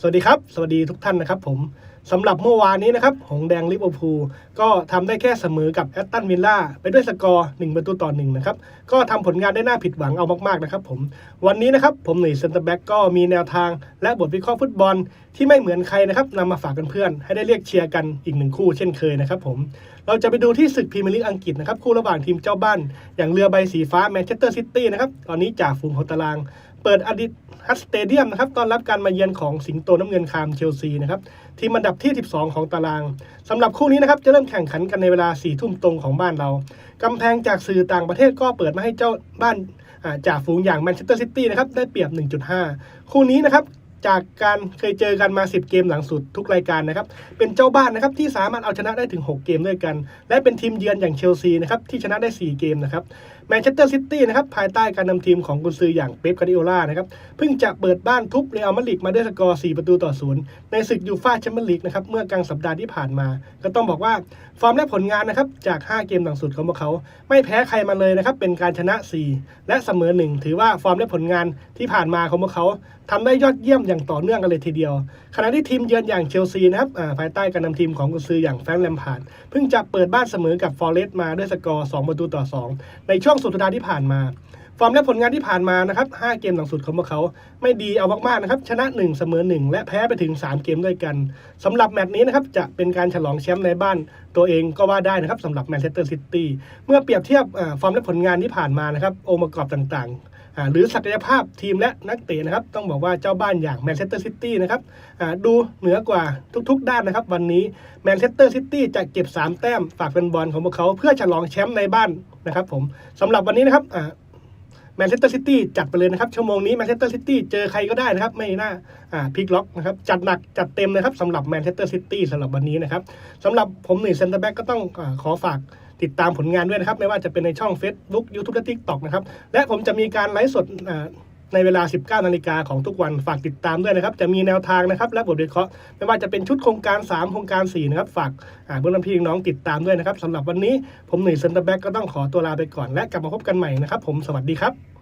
สวัสดีครับ สวัสดีทุกท่านนะครับผมสำหรับเมื่อวานนี้นะครับ หงแดงลิเวอร์พูลก็ทำได้แค่เสมอกับแอตตันวิลล่าไปด้วยสกอร์ 1 ประตูต่อ1นะครับ ก็ทำผลงานได้น่าผิดหวังเอามากๆนะครับผมวันนี้นะครับ ผมหนุ่ยเซนเตอร์แบ็กก็มีแนวทาง และบทวิเคราะห์ฟุตบอลที่ไม่เหมือนใครนะครับนำมาฝากกันเพื่อนๆให้ได้เรียกเชียร์กันอีกหนึ่งคู่เช่นเคยนะครับผมเราจะไปดูที่ศึกพรีเมียร์ลีกอังกฤษนะครับคู่ระหว่างทีมเจ้าบ้าน อย่างเรือใบสีฟ้าแมนเชสเตอร์ซิตี้นะครับตอนนี้จ่าฝูงของตาราง เปิดอดิฮัตสเตเดียมนะครับต้อนรับการมาเยือนของสิงโตน้ำเงินคามเชลซีนะครับทีมอันดับที่ 12 ของตารางสำหรับคู่นี้นะครับจะเริ่มแข่งขันกันในเวลา4ี่ทุ่มตรงของบ้านเรากำแพงจากสื่อต่างประเทศก็เปิดมาให้เจ้าบ้านจากฝูงอย่างแมนเชสเตอร์ซิตี้นะครับได้เปรียบ 1.5 คู่นี้นะครับ จากการเคยเจอกันมา 10 เกมหลังสุดทุกรายการนะครับ เป็นเจ้าบ้านนะครับที่สามารถเอาชนะได้ถึง 6 เกมด้วยกัน และเป็นทีมเยือนอย่างเชลซีนะครับที่ชนะได้ 4 เกมนะครับแมนเชสเตอร์ซิตี้นะครับภายใต้การนำทีมของกุนซืออย่างเป๊ปกาดิโอลานะครับเพิ่งจะเปิดบ้านทุบเรอัลมาดริดมาด้วยสกอร์ 4 ประตูต่อศูนย์ในศึกยูฟ่าแชมเปี้ยนลีกนะครับเมื่อกลางสัปดาห์ที่ผ่านมา ก็ต้องบอกว่าฟอร์มและผลงานนะครับจาก 5 เกมหลังสุดของพวกเขา ไม่แพ้ใครมาเลยนะครับเป็นการชนะ 4 และเสมอ 1 ถือว่าฟอร์มและผลงานที่ผ่านมาของพวกเขาทำได้ยอดเยี่ยมอย่างต่อเนื่องกันเลยทีเดียว ขณะที่ทีมเยือนอย่างเชลซีนะครับภายใต้การนำทีมของกุนซืออย่างแฟรงค์แลมพาร์ดเพิ่งจะเปิดบ้านเสมอกับฟอร์เรสต์มาด้วยสกอร์ 2 ประตูต่อ 2 ในช่วงสุดสัปดาห์ที่ผ่านมาฟอร์มและผลงานที่ผ่านมานะครับ 5 เกมหลังสุดของพวกเขาไม่ดีเอามากๆนะครับ ชนะ 1 เสมอ 1 และแพ้ไปถึง 3 เกมด้วยกันสำหรับแมตช์นี้นะครับ จะเป็นการฉลองแชมป์ในบ้านตัวเองก็ว่าได้นะครับสำหรับแมนเชสเตอร์ซิตี้ เมื่อเปรียบเทียบฟอร์มและผลงานที่ผ่านมานะครับ องค์ประกอบต่างๆ หรือศักยภาพทีมและนักเตะนะครับ ต้องบอกว่าเจ้าบ้านอย่างแมนเชสเตอร์ซิตี้นะครับดูเหนือกว่าทุกๆ ด้านนะครับ วันนี้แมนเชสเตอร์ซิตี้จะเก็บ 3 แต้มฝากแฟนบอลของพวกเขาเพื่อฉลองแชมป์ในบ้านนะครับผมสำหรับวันนี้นะครับ แมนเชสเตอร์ซิตี้จัดไปเลยนะครับชั่วโมงนี้แมนเชสเตอร์ซิตี้เจอใครก็ได้นะครับ ไม่น่าอ่าพลิกล็อกนะครับจัดหนักจัดเต็มนะครับสำหรับแมนเชสเตอร์ซิตี้สำหรับวันนี้นะครับสำหรับผมหนึ่งเซนเตอร์แบ็กก็ต้องอขอฝากติดตามผลงานด้วยนะครับ ไม่ว่าจะเป็นในช่อง Facebook YouTube และ TikTok นะครับและผมจะมีการไลฟ์สดอ่า ในเวลา 19 นาฬิกาของทุกวันฝากติดตามด้วยนะครับ จะมีแนวทางนะครับและบทวิเคราะห์ไม่ว่าจะเป็นชุดโครงการ 3 โครงการ 4 นะครับ ฝากเพื่อนพี่น้องติดตามด้วยนะครับสำหรับวันนี้ผมหนุ่ยเซนเตอร์แบ็กก็ต้องขอตัวลาไปก่อนและกลับมาพบกันใหม่นะครับผมสวัสดีครับ